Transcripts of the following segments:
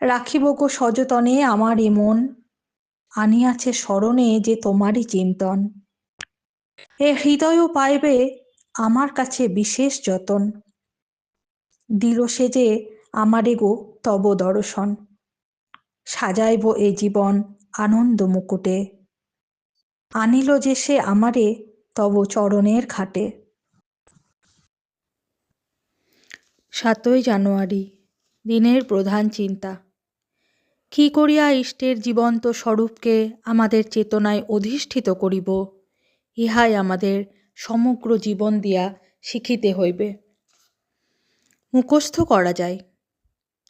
রাখিব গো সযতনে আমার এ মন। আনিয়াছে স্মরণে যে তোমারই চিন্তন। এ হৃদয়ও পাইবে আমার কাছে বিশেষ যতন। দিল সে যে আমারে গো তব দর্শন। সাজাইব এ জীবন আনন্দ মুকুটে। আনিল যে সে আমারে তব চরণের ঘাটে। সাতই জানুয়ারি, দিনের প্রধান চিন্তা। কি করিয়া ইষ্টের জীবন্ত স্বরূপকে আমাদের চেতনায় অধিষ্ঠিত করিব, ইহাই আমাদের সমগ্র জীবন দিয়া শিখিতে হইবে। মুখস্থ করা যায়,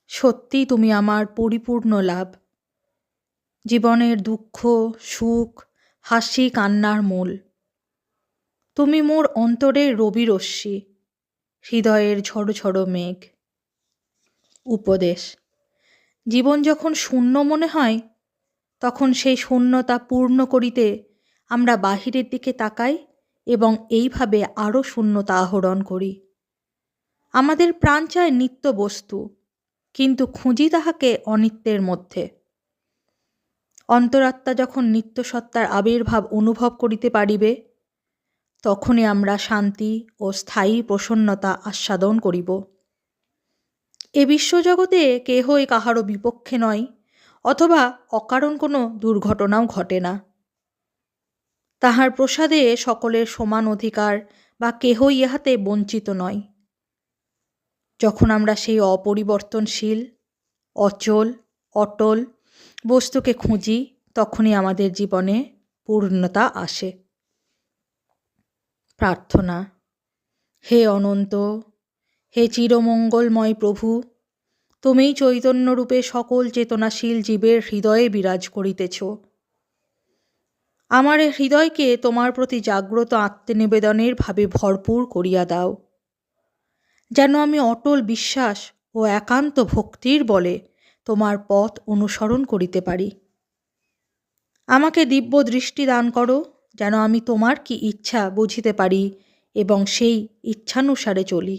সত্যি তুমি আমার পরিপূর্ণ লাভ। জীবনের দুঃখ, সুখ, হাসি, কান্নার মূল। তুমি মোর অন্তরের রবিরশ্মি হৃদয়ের ঝড়ো ঝড়ো মেঘ। উপদেশ জীবন যখন শূন্য মনে হয়, তখন সেই শূন্যতা পূর্ণ করিতে আমরা বাহিরের দিকে তাকাই এবং এইভাবে আরও শূন্যতা আহরণ করি। আমাদের প্রাণ চায় নিত্য বস্তু, কিন্তু খুঁজি তাহাকে অনিত্যের মধ্যে। অন্তরাত্মা যখন নিত্যসত্তার আবির্ভাব অনুভব করিতে পারিবে, তখনই আমরা শান্তি ও স্থায়ী প্রসন্নতা আস্বাদন করিব। এ বিশ্বজগতে কেহই কাহারও বিপক্ষে নয়, অথবা অকারণ কোনো দুর্ঘটনাও ঘটে না। তাহার প্রসাদে সকলের সমান অধিকার বা কেহই ইহাতে বঞ্চিত নয়। যখন আমরা সেই অপরিবর্তনশীল, অচল, অটল বস্তুকে খুঁজি, তখনই আমাদের জীবনে পূর্ণতা আসে। প্রার্থনা, হে অনন্ত হে চিরমঙ্গলময় প্রভু, তুমিই চৈতন্যরূপে সকল চেতনাশীল জীবের হৃদয়ে বিরাজ করিতেছ। আমার হৃদয়কে তোমার প্রতি জাগ্রত আত্মনিবেদনের ভাবে ভরপুর করিয়া দাও, যেন আমি অটল বিশ্বাস ও একান্ত ভক্তির বলে তোমার পথ অনুসরণ করিতে পারি। আমাকে দিব্য দৃষ্টি দান করো, যেন আমি তোমার কি ইচ্ছা বুঝিতে পারি এবং সেই ইচ্ছানুসারে চলি।